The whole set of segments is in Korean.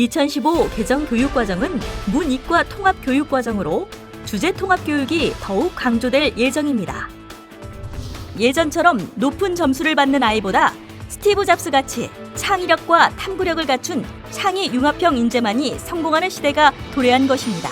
2015 개정 교육과정은 문이과 통합 교육과정으로 주제 통합 교육이 더욱 강조될 예정입니다. 예전처럼 높은 점수를 받는 아이보다 스티브 잡스 같이 창의력과 탐구력을 갖춘 창의 융합형 인재만이 성공하는 시대가 도래한 것입니다.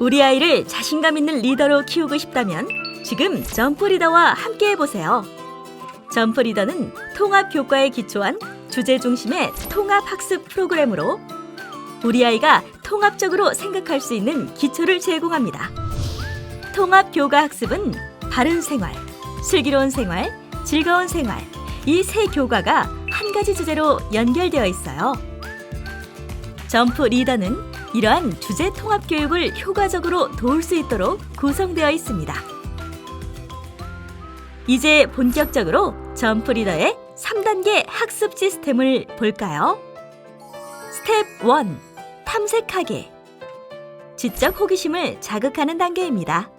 우리 아이를 자신감 있는 리더로 키우고 싶다면 지금 점프 리더와 함께 해보세요. 점프 리더는 통합 교과에 기초한 주제 중심의 통합 학습 프로그램으로 우리 아이가 통합적으로 생각할 수 있는 기초를 제공합니다. 통합 교과 학습은 바른 생활, 슬기로운 생활, 즐거운 생활 이 세 교과가 한 가지 주제로 연결되어 있어요. 점프 리더는 이러한 주제 통합 교육을 효과적으로 도울 수 있도록 구성되어 있습니다. 이제 본격적으로 점프 리더의 3단계 학습 시스템을 볼까요? 스텝 1. 탐색하기. 지적 호기심을 자극하는 단계입니다.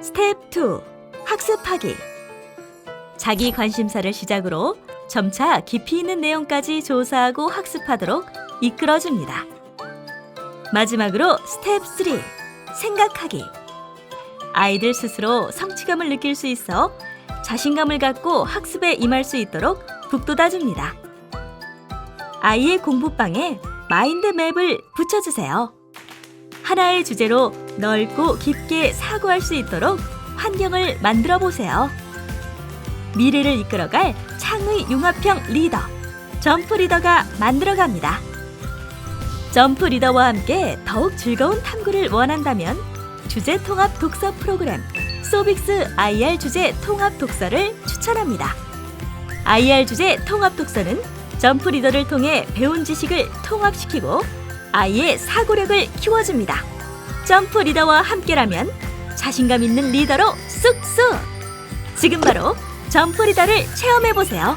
스텝 2. 학습하기. 자기 관심사를 시작으로 점차 깊이 있는 내용까지 조사하고 학습하도록 이끌어줍니다. 마지막으로 스텝 3. 생각하기. 아이들 스스로 성취감을 느낄 수 있어 자신감을 갖고 학습에 임할 수 있도록 북돋아줍니다. 아이의 공부방에 마인드맵을 붙여주세요. 하나의 주제로 넓고 깊게 사고할 수 있도록 환경을 만들어 보세요. 미래를 이끌어갈 창의 융합형 리더, 점프 리더가 만들어갑니다. 점프 리더와 함께 더욱 즐거운 탐구를 원한다면 주제 통합 독서 프로그램 소빅스 IR 주제 통합 독서를 추천합니다. IR 주제 통합 독서는 점프 리더를 통해 배운 지식을 통합시키고 아이의 사고력을 키워줍니다. 점프 리더와 함께라면 자신감 있는 리더로 쑥쑥! 지금 바로 점프 리더를 체험해 보세요.